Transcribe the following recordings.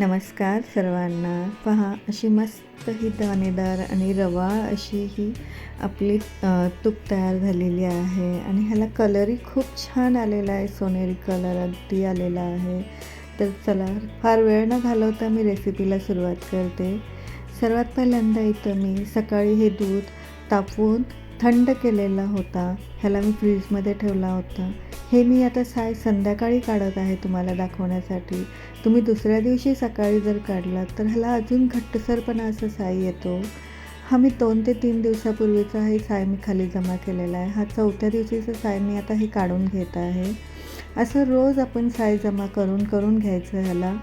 नमस्कार सर्वांना. पहा अशी मस्त ही दाणेदार आणि रवा अशी ही आपली तूप तयार झालेली आहे आणि ह्याला कलरही खूप छान आलेला आहे. सोनेरी कलर अगदी आलेला आहे. तर चला फार वेळ न घालवता मी रेसिपीला सुरुवात करते. सर्वात पहिल्यांदा इथं मी सकाळी हे दूध तापवून थंड केलेला होता ह्याला मी फ्रीजमध्ये ठेवला होता. हे मी आता साय संध्याकाळी काढत आहे तुम्हाला दाखवण्यासाठी. तुम्ही दुसऱ्या दिवशी सकाळी जर काढलात तर ह्याला अजून घट्टसरपणा असा साय येतो. हा मी दोन ते तीन दिवसापूर्वीचा हे साय मी खाली जमा केलेला आहे. हा चौथ्या दिवशीचा साय मी आता हे काढून घेत आहे. असं रोज आपण साय जमा करून करून घ्यायचं ह्याला.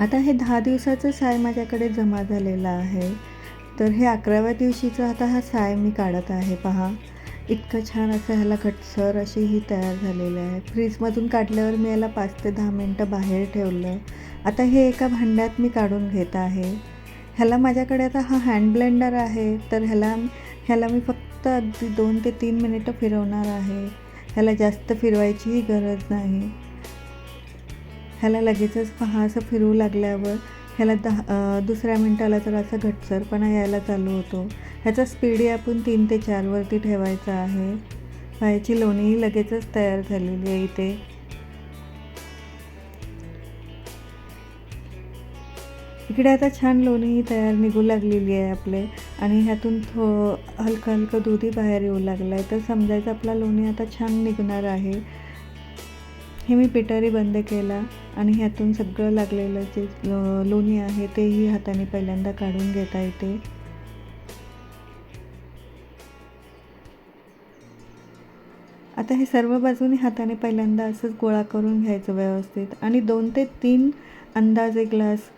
आता हे दहा दिवसाचं साय माझ्याकडे जमा झालेलं आहे. तर हे अकराव्या दिवशीचा आता हा साय मी काढत आहे पहा. इतकं छान असं ह्याला घटसर अशी ही तयार झालेलं आहे. फ्रीजमधून काढल्यावर मी याला पाच ते दहा मिनटं बाहेर ठेवलं. आता हे एका भांड्यात मी काढून घेत आहे. ह्याला माझ्याकडे आता हा हँड ब्लेंडर आहे तर ह्याला ह्याला मी फक्त अगदी दोन ते तीन मिनिटं फिरवणार आहे. ह्याला जास्त फिरवायचीही गरज नाही. ह्याला लगेचच पहा असं फिरू लागल्यावर ह्याला दहा दुसऱ्या मिनटाला तर असा घटसरपणा यायला चालू होतो. ह्याचा स्पीडही आपण तीन ते चारवरती ठेवायचा आहे. ह्याची लोणीही लगेचच तयार झालेली आहे इथे. इकडे आता छान लोणीही तयार निघू लागलेली आहे आपले. आणि ह्यातून थो हलकं हलकं दूधही बाहेर येऊ लागलं आहे तर समजायचं आपला लोणी आता छान निघणार आहे. हे मी पिटारी बंद केला आणि ह्यातून सगळं लागलेलं जे लोणी आहे तेही हाताने पहिल्यांदा काढून घेता येते. आता हे सर्व बाजूने हाताने पहिल्यांदा असंच गोळा करून घ्यायचं व्यवस्थित आणि दोन ते तीन अंदाजे ग्लास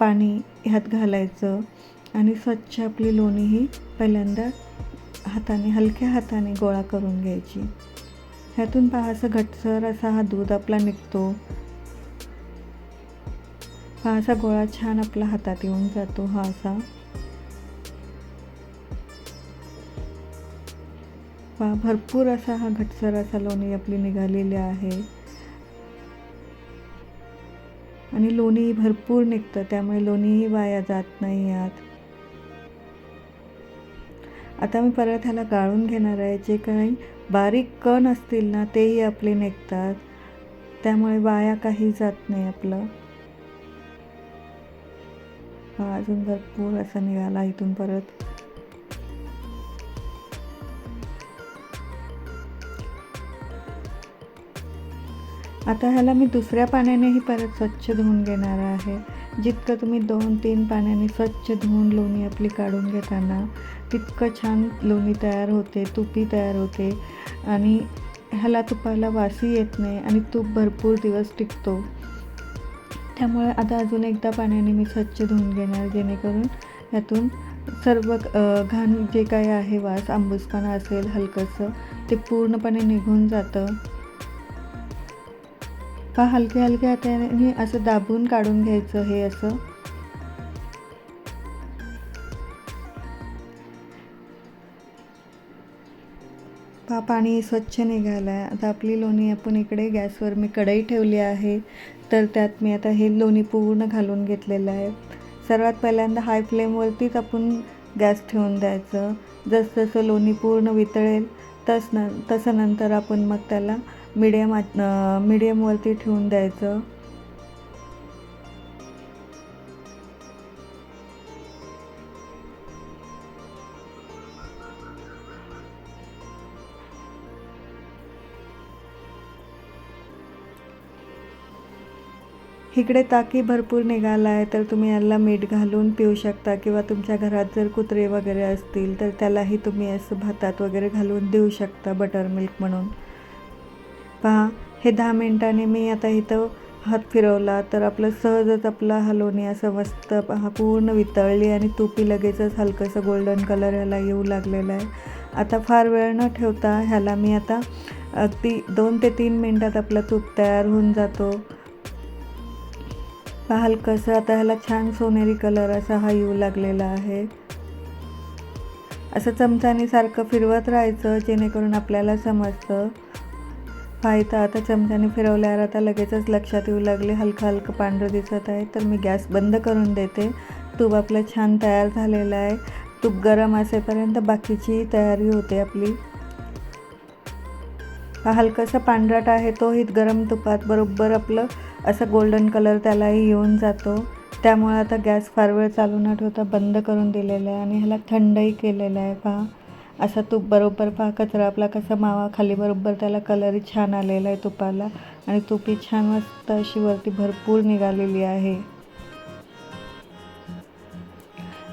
पाणी ह्यात घालायचं आणि स्वच्छ आपली लोणी ही पहिल्यांदा हाताने हलक्या हाताने गोळा करून घ्यायची. ह्यातून पहा असं घटसर असा हा दूध आपला निघतो. हा असा गोळा छान आपला हातात येऊन जातो हा असा. पहा भरपूर असा हा घटसर असा लोणी आपली निघालेली आहे. आणि लोणीही भरपूर निघतं त्यामुळे लोणीही वाया जात नाही आत आता मी परत ह्याला गाळून घेणार आहे. जे काही बारीक कण असतील ना तेही आपले निघतात. त्यामुळे वाया काही जात नाही आपलं. अजून भरपूर असा निघाला इथून परत. आता ह्याला मी दुसऱ्या पाण्यानेही परत स्वच्छ धुवून घेणार आहे. जितकं तुम्ही दोन तीन पाण्याने स्वच्छ धुवून लोणी आपली काढून घेताना तितकं छान लोणी तयार होते तुपी तयार होते आणि ह्याला तुपाला वासी येत नाही आणि तूप भरपूर दिवस टिकतो. त्यामुळे आता अजून एकदा पाण्याने मी स्वच्छ धुवून घेणार जेणेकरून यातून सर्व घाण जे काही आहे वास आंबूसपणा असेल हलकंसं ते पूर्णपणे निघून जातं. का हलक्या हलक्या हाताने असं दाबून काढून घ्यायचं हे असं? हा पाणी स्वच्छ निघालं आहे आता आपली लोणी आपण इकडे गॅसवर मी कढई ठेवली आहे. तर त्यात मी आता हे लोणी पूर्ण घालून घेतलेलं आहे. सर्वात पहिल्यांदा हाय फ्लेमवरतीच आपण गॅस ठेवून द्यायचं. जसं जसं लोणी पूर्ण वितळेल तस न तसं नंतर आपण मग त्याला मिडियम मिडियमवरती ठेवून द्यायचं. इकडे ताकी भरपूर निघाला आहे तर तुम्ही याला मीठ घालून पिऊ शकता किंवा तुमच्या घरात जर कुत्रे वगैरे असतील तर त्यालाही तुम्ही असं भातात वगैरे घालून देऊ शकता बटर मिल्क म्हणून. पहा हे दहा मिनिटांनी मी आता इथं हात फिरवला तर आपलं सहजच आपला हलवणी असं मस्त पहा पूर्ण वितळली आणि तुपी लगेचच हलकंसं गोल्डन कलर ह्याला येऊ लागलेलं आहे. आता फार वेळ न ठेवता ह्याला मी आता अगदी दोन ते तीन मिनटात आपला तूप तयार होऊन जातो. पहा हलकंसं आता ह्याला छान सोनेरी कलर असा हा येऊ लागलेला आहे. असं चमचाने सारखं फिरवत राहायचं जेणेकरून आपल्याला समजतं. हा इथं आता चमच्याने फिरवल्यावर आता लगेचच लक्षात येऊ लागले हलकं हलकं पांढरं दिसत आहे. तर मी गॅस बंद करून देते. तूप आपलं छान तयार झालेलं आहे. तूप गरम असेपर्यंत बाकीची तयारी होते आपली. हा हलकासा पांढराट आहे तोही गरम तुपात बरोबर आपलं असं गोल्डन कलर त्यालाही येऊन जातो. त्यामुळे आता गॅस फार वेळ चालू न ठेवता बंद करून दिलेला आहे आणि ह्याला थंडही केलेलं आहे पहा. असा तूप बरोबर पहा कचरा आपला कसा मावा खाली बरोबर त्याला कलरही छान आलेला आहे तुपाला. आणि तुपी छान मस्त अशी वरती भरपूर निघालेली आहे.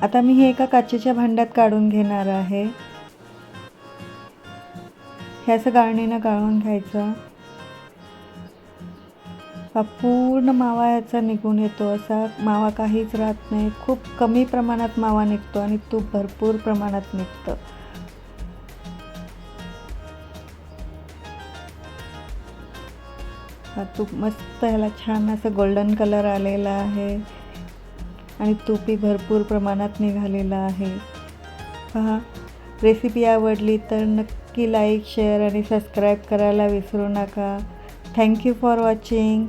आता मी हे एका काचेच्या भांड्यात काढून घेणार आहे. हे असं गाळणीनं गाळून घ्यायचं. हा पूर्ण मावा याचा निघून येतो. असा मावा काहीच राहत नाही. खूप कमी प्रमाणात मावा निघतो आणि तूप भरपूर प्रमाणात निघतं. हा तूप मस्त ह्याला छान असं गोल्डन कलर आलेला आहे. आणि तूपही भरपूर प्रमाणात निघालेलं आहे. पहा रेसिपी आवडली तर नक्की लाईक शेअर आणि सबस्क्राईब करायला विसरू नका. Thank you for watching